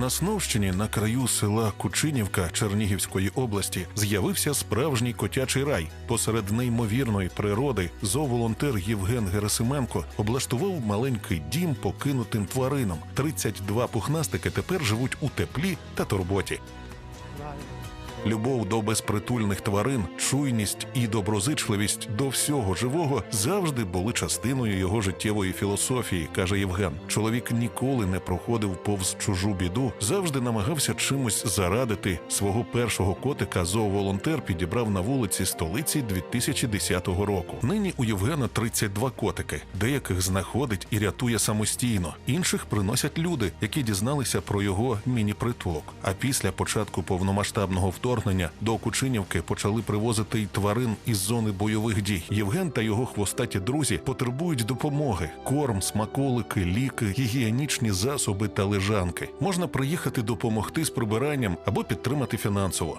На Сновщині, на краю села Кучинівка Чернігівської області, з'явився справжній котячий рай. Посеред неймовірної природи зооволонтер Євген Герасименко облаштував маленький дім покинутим тваринам. 32 пухнастики тепер живуть у теплі та турботі. Любов до безпритульних тварин, чуйність і доброзичливість до всього живого завжди були частиною його життєвої філософії, каже Євген. Чоловік ніколи не проходив повз чужу біду, завжди намагався чимось зарадити. Свого першого котика зооволонтер підібрав на вулиці столиці 2010 року. Нині у Євгена 32 котики. Деяких знаходить і рятує самостійно, інших приносять люди, які дізналися про його міні-притулок. А після початку повномасштабного вторгнення до Кучинівки почали привозити й тварин із зони бойових дій. Євген та його хвостаті друзі потребують допомоги: корм, смаколики, ліки, гігієнічні засоби та лежанки. Можна приїхати допомогти з прибиранням або підтримати фінансово.